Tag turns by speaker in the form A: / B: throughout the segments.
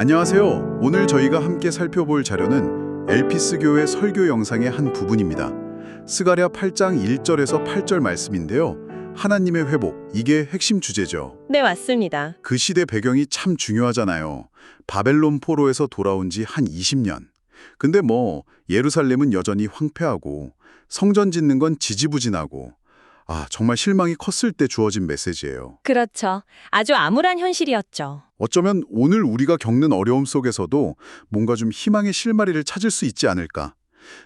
A: 안녕하세요. 오늘 저희가 함께 살펴볼 자료는 엘피스 교회 설교 영상의 한 부분입니다. 스가랴 8장 1절에서 8절 말씀인데요. 하나님의 회복, 이게 핵심 주제죠.
B: 네, 맞습니다.
A: 그 시대 배경이 참 중요하잖아요. 바벨론 포로에서 돌아온 지 한 20년. 근데 뭐 예루살렘은 여전히 황폐하고 성전 짓는 건 지지부진하고 아, 정말 실망이 컸을 때 주어진 메시지예요.
B: 그렇죠. 아주 암울한 현실이었죠.
A: 어쩌면 오늘 우리가 겪는 어려움 속에서도 뭔가 좀 희망의 실마리를 찾을 수 있지 않을까.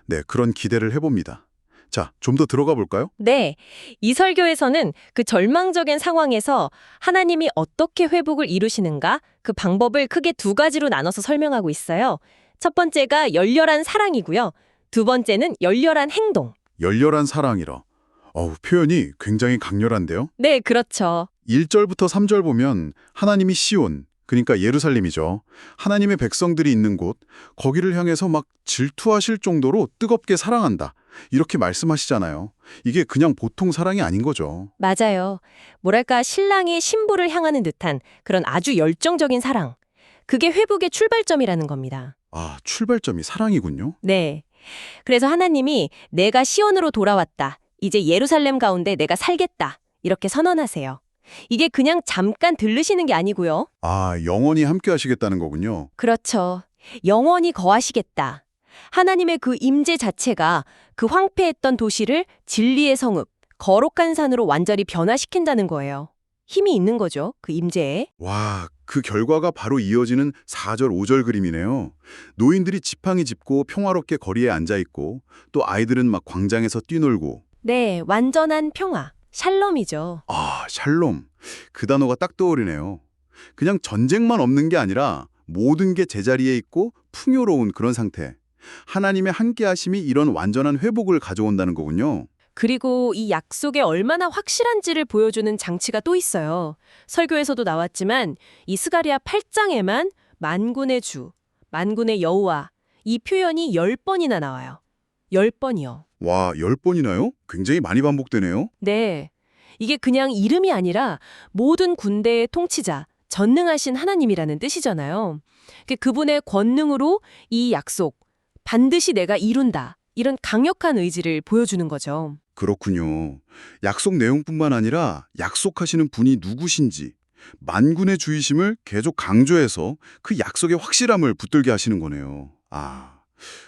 A: 네, 그런 기대를 해봅니다. 자, 좀 더 들어가 볼까요?
B: 네, 이 설교에서는 그 절망적인 상황에서 하나님이 어떻게 회복을 이루시는가 그 방법을 크게 두 가지로 나눠서 설명하고 있어요. 첫 번째가 열렬한 사랑이고요. 두 번째는 열렬한 행동.
A: 열렬한 사랑이라. 어우, 표현이 굉장히 강렬한데요.
B: 네, 그렇죠.
A: 1절부터 3절 보면 하나님이 시온, 그러니까 예루살렘이죠. 하나님의 백성들이 있는 곳, 거기를 향해서 막 질투하실 정도로 뜨겁게 사랑한다. 이렇게 말씀하시잖아요. 이게 그냥 보통 사랑이 아닌 거죠.
B: 맞아요. 뭐랄까 신랑이 신부를 향하는 듯한 그런 아주 열정적인 사랑. 그게 회복의 출발점이라는 겁니다.
A: 아, 출발점이 사랑이군요.
B: 네. 그래서 하나님이 내가 시온으로 돌아왔다. 이제 예루살렘 가운데 내가 살겠다. 이렇게 선언하세요. 이게 그냥 잠깐 들르시는 게 아니고요.
A: 아, 영원히 함께 하시겠다는 거군요.
B: 그렇죠. 영원히 거하시겠다. 하나님의 그 임재 자체가 그 황폐했던 도시를 진리의 성읍, 거룩한 산으로 완전히 변화시킨다는 거예요. 힘이 있는 거죠. 그 임재에.
A: 와, 그 결과가 바로 이어지는 4절, 5절 그림이네요. 노인들이 지팡이 짚고 평화롭게 거리에 앉아 있고 또 아이들은 막 광장에서 뛰놀고
B: 네, 완전한 평화. 샬롬이죠.
A: 아, 샬롬. 그 단어가 딱 떠오르네요. 그냥 전쟁만 없는 게 아니라 모든 게 제자리에 있고 풍요로운 그런 상태. 하나님의 함께하심이 이런 완전한 회복을 가져온다는 거군요.
B: 그리고 이 약속이 얼마나 확실한지를 보여주는 장치가 또 있어요. 설교에서도 나왔지만 이 스가리아 8장에만 만군의 주, 만군의 여호와 이 표현이 10번이나 나와요. 10번이요.
A: 와, 열 번이나요? 굉장히 많이 반복되네요.
B: 네. 이게 그냥 이름이 아니라 모든 군대의 통치자, 전능하신 하나님이라는 뜻이잖아요. 그 그분의 권능으로 이 약속, 반드시 내가 이룬다. 이런 강력한 의지를 보여주는 거죠.
A: 그렇군요. 약속 내용뿐만 아니라 약속하시는 분이 누구신지 만군의 주의심을 계속 강조해서 그 약속의 확실함을 붙들게 하시는 거네요. 아,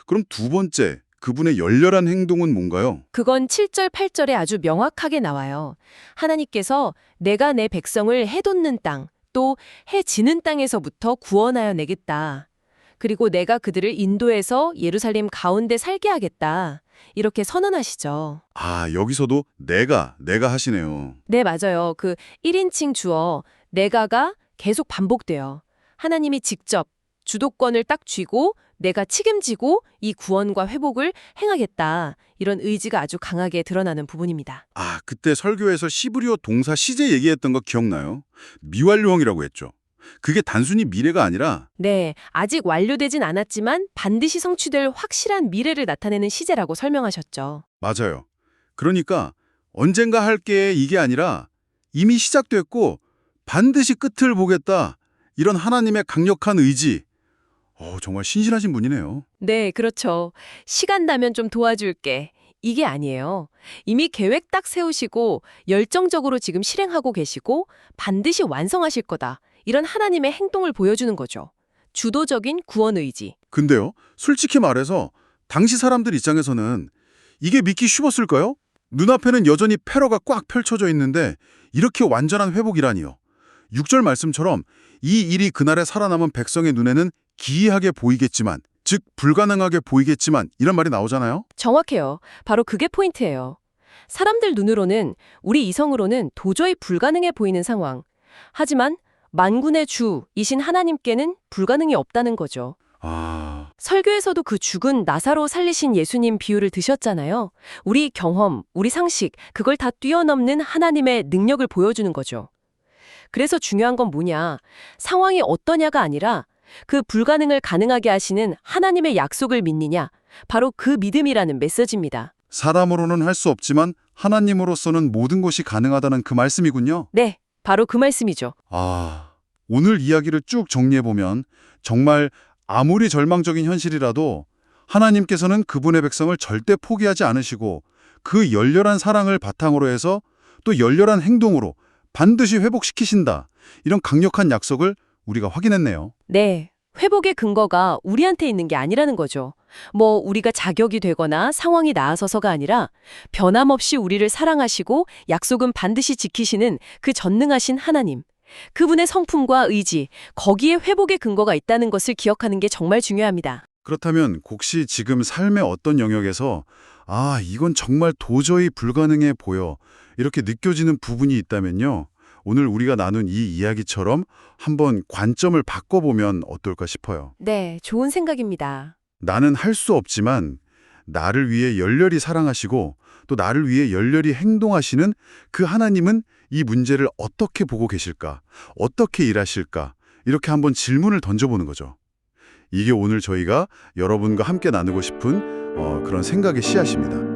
A: 그럼 두 번째, 그분의 열렬한 행동은 뭔가요?
B: 그건 7절, 8절에 아주 명확하게 나와요. 하나님께서 내가 내 백성을 해돋는 땅, 또 해지는 땅에서부터 구원하여 내겠다. 그리고 내가 그들을 인도해서 예루살렘 가운데 살게 하겠다. 이렇게 선언하시죠.
A: 아, 여기서도 내가, 내가 하시네요.
B: 네, 맞아요. 그 1인칭 주어 내가가 계속 반복돼요. 하나님이 직접 주도권을 딱 쥐고 내가 책임지고 이 구원과 회복을 행하겠다. 이런 의지가 아주 강하게 드러나는 부분입니다.
A: 아, 그때 설교에서 시브리어 동사 시제 얘기했던 거 기억나요? 미완료형이라고 했죠. 그게 단순히 미래가 아니라
B: 네, 아직 완료되진 않았지만 반드시 성취될 확실한 미래를 나타내는 시제라고 설명하셨죠.
A: 맞아요. 그러니까 언젠가 할게 이게 아니라 이미 시작됐고 반드시 끝을 보겠다. 이런 하나님의 강력한 의지. 어, 정말 신실하신 분이네요.
B: 네, 그렇죠. 시간 나면 좀 도와줄게. 이게 아니에요. 이미 계획 딱 세우시고 열정적으로 지금 실행하고 계시고 반드시 완성하실 거다. 이런 하나님의 행동을 보여주는 거죠. 주도적인 구원 의지.
A: 근데요, 솔직히 말해서 당시 사람들 입장에서는 이게 믿기 쉬웠을까요? 눈앞에는 여전히 패러가 꽉 펼쳐져 있는데 이렇게 완전한 회복이라니요. 6절 말씀처럼 이 일이 그날에 살아남은 백성의 눈에는 기이하게 보이겠지만, 즉 불가능하게 보이겠지만 이런 말이 나오잖아요.
B: 정확해요. 바로 그게 포인트예요. 사람들 눈으로는 우리 이성으로는 도저히 불가능해 보이는 상황. 하지만 만군의 주이신 하나님께는 불가능이 없다는 거죠.
A: 아,
B: 설교에서도 그 죽은 나사로 살리신 예수님 비유를 드셨잖아요. 우리 경험, 우리 상식, 그걸 다 뛰어넘는 하나님의 능력을 보여주는 거죠. 그래서 중요한 건 뭐냐? 상황이 어떠냐가 아니라 그 불가능을 가능하게 하시는 하나님의 약속을 믿느냐? 바로 그 믿음이라는 메시지입니다.
A: 사람으로는 할 수 없지만 하나님으로서는 모든 것이 가능하다는 그 말씀이군요.
B: 네, 바로 그 말씀이죠.
A: 아, 오늘 이야기를 쭉 정리해보면 정말 아무리 절망적인 현실이라도 하나님께서는 그분의 백성을 절대 포기하지 않으시고 그 열렬한 사랑을 바탕으로 해서 또 열렬한 행동으로 반드시 회복시키신다. 이런 강력한 약속을 우리가 확인했네요.
B: 네. 회복의 근거가 우리한테 있는 게 아니라는 거죠. 뭐 우리가 자격이 되거나 상황이 나아서서가 아니라 변함없이 우리를 사랑하시고 약속은 반드시 지키시는 그 전능하신 하나님. 그분의 성품과 의지, 거기에 회복의 근거가 있다는 것을 기억하는 게 정말 중요합니다.
A: 그렇다면 혹시 지금 삶의 어떤 영역에서 아, 이건 정말 도저히 불가능해 보여. 이렇게 느껴지는 부분이 있다면요. 오늘 우리가 나눈 이 이야기처럼 한번 관점을 바꿔보면 어떨까 싶어요.
B: 네, 좋은 생각입니다.
A: 나는 할 수 없지만 나를 위해 열렬히 사랑하시고 또 나를 위해 열렬히 행동하시는 그 하나님은 이 문제를 어떻게 보고 계실까? 어떻게 일하실까? 이렇게 한번 질문을 던져보는 거죠. 이게 오늘 저희가 여러분과 함께 나누고 싶은 어, 그런 생각의 씨앗입니다.